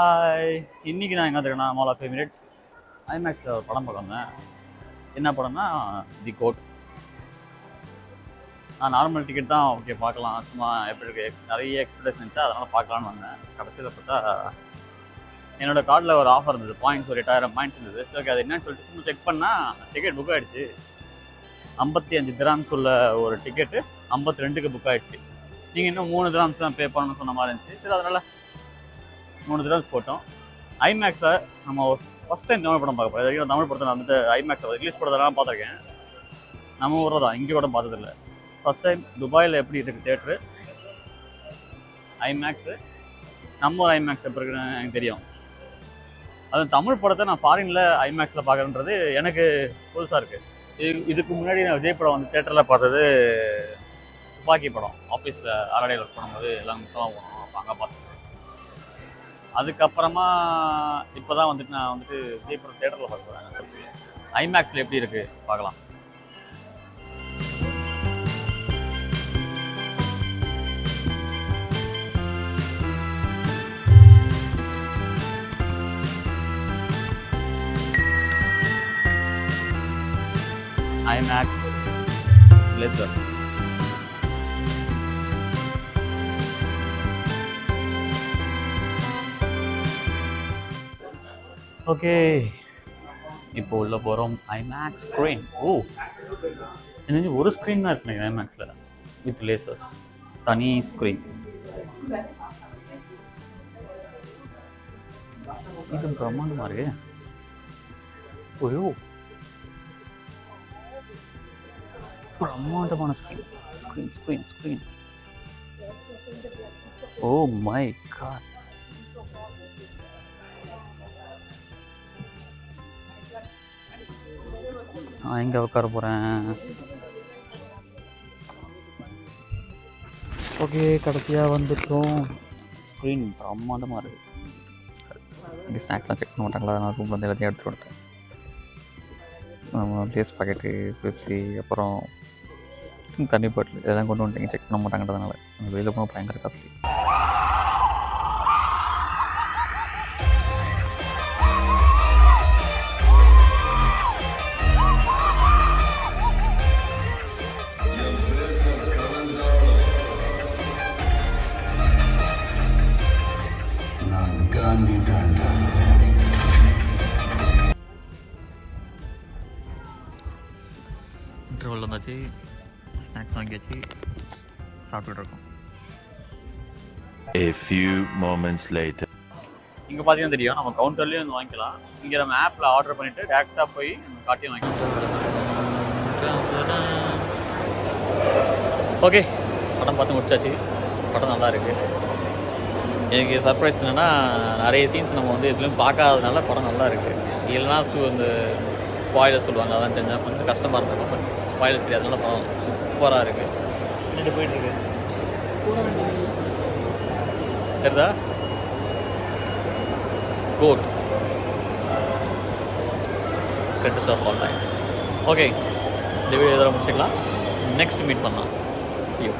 Hi இன்றைக்கி நான் எங்கே இருக்கேன்னா மால் ஆஃப் எமிரேட்ஸ் ஐமேக்ஸில் ஒரு படம் பார்க்க வந்தேன். என்ன படம்னா தி கோட் நான் நார்மல் டிக்கெட் தான் ஓகே பார்க்கலாம். சும்மா எப்படி இருக்கு? நிறைய எக்ஸ்பெக்டேஷன் இருந்துச்சு. அதனால் பார்க்கலான்னு வந்தேன். கடைசியில் பார்த்தா என்னோடய கார்டில் ஒரு ஆஃபர் இருந்தது. பாயிண்ட்ஸ் ஒரு எட்டாயிரம் பாயிண்ட்ஸ் இருந்தது. ஓகே அது என்னன்னு சொல்லிட்டு சும்மா செக் பண்ணால் டிக்கெட் புக் ஆகிடுச்சு ஐம்பத்தி அஞ்சு திராம்ஸ் உள்ள ஒரு டிக்கெட்டு ஐம்பத்தி ரெண்டுக்கு புக் ஆகிடுச்சு நீங்கள் இன்னும் மூணு திராம்ஸ் தான் பே பண்ணணும்னு சொன்ன மாதிரி இருந்துச்சு. சரி அதனால் மூணு திராம்ஸ் போட்டோம். ஐமேக்ஸில் நம்ம ஒரு ஃபஸ்ட் டைம் தமிழ் படம் பார்க்க போகிறோம் இது வரைக்கும் தமிழ் படத்தை நான் வந்துட்டு ஐமேக்ஸில் இங்கிலீஷ் படத்தெல்லாம் பார்த்துருக்கேன். நம்ம ஊரில் தான் இங்கே கூட பார்த்ததில்ல. ஃபஸ்ட் டைம் துபாயில் எப்படி இருக்குது தேட்ரு ஐமேக்ஸு நம்ம ஒரு ஐமேக்ஸ் எப்படி இருக்குன்னு எனக்கு தெரியும். அது தமிழ் படத்தை நான் ஃபாரினில் ஐமேக்ஸில் பார்க்குறேன்றது எனக்கு புதுசாக இருக்குது இது இதுக்கு முன்னாடி நான் விஜய் படம் வந்து தேட்டரில் பார்த்தது துப்பாக்கி படம். ஆஃபீஸில் அரடையில் ஒர்க் பண்ணும்போது எல்லாம் மொத்தமாக போனோம் அப்போ அங்கே பார்த்தோம் அதுக்கப்புறமா இப்போ தான் வந்துட்டு நான் வந்துட்டு விஜய் தேட்டரில் பார்க்க போகிறேன் ஐமேக்ஸில் எப்படி இருக்குது பார்க்கலாம். ஐமேக்ஸ் லேசர் ஓகே இப்போ உள்ள போகிறோம் ஐமேக்ஸ் ஸ்க்ரீன் ஓ. எனக்கு ஒரு ஸ்க்ரீன் தான் இருக்கு ஐமேக்ஸில் வித் லேசர்ஸ் தனி ஸ்க்ரீன் இது பிரம்மாண்டமாக இருக்கு. ஓயோ பிரம்மாண்டமான screen screen screen screen oh my god நான் எங்கே உட்கார போகிறேன் ஓகே கடைசியாக வந்துட்டோம். ஸ்க்ரீன் பிரம்மாண்டமாக இருக்குது இங்கே ஸ்நாக்ஸ்லாம் செக் பண்ண மாட்டாங்களா? நான் ரூம் வந்து எல்லாத்தையும் எடுத்துகிட்டு வந்துட்டேன் லேஸ் பாக்கெட்டு பெப்சி அப்புறம் தண்ணி பாட்டில் இதெல்லாம் கொண்டு வந்துட்டீங்க. செக் பண்ண மாட்டாங்கன்றதுனால. வெளியில் போனால் பயங்கர காஸ்ட்லி இன்டர்வல் வந்தாச்சு ஸ்நாக்ஸ் வாங்கியாச்சு சாப்பிட்டுட்டு இருக்கோம் A few moments later. இங்கே பார்த்தீங்கன்னா தெரியும் நம்ம கவுண்டர்லேயே வந்து வாங்கிக்கலாம். இங்கே நம்ம ஆப்பில் ஆர்டர் பண்ணிவிட்டு டேரெக்டாக போய் நம்ம காட்டியும் வாங்கிக்கலாம். ஓகே படம் பார்த்து முடிச்சாச்சு. படம் நல்லா இருக்கு. எனக்கு சர்ப்ரைஸ் என்னென்னா நிறைய சீன்ஸ் நம்ம வந்து எதுலையும் பார்க்காததுனால படம் நல்லா இருக்கு. இல்லைனா சு இந்த ஸ்பாயிலர் சொல்லுவாங்க அதான் தெரிஞ்சால் கொஞ்சம் கஷ்டமாக இருந்தது பட் ஸ்பாயிலர்ஸ் தெரியாதனால படம் சூப்பராக இருக்கு. என்னட்டு போயிட்டு இருக்கு? தெரியுதா? Goat greatest of online okay இந்த வீடியோ இதெல்லாம் முடிச்சுக்கலாம். நெக்ஸ்ட் மீட் பண்ணலாம். See you.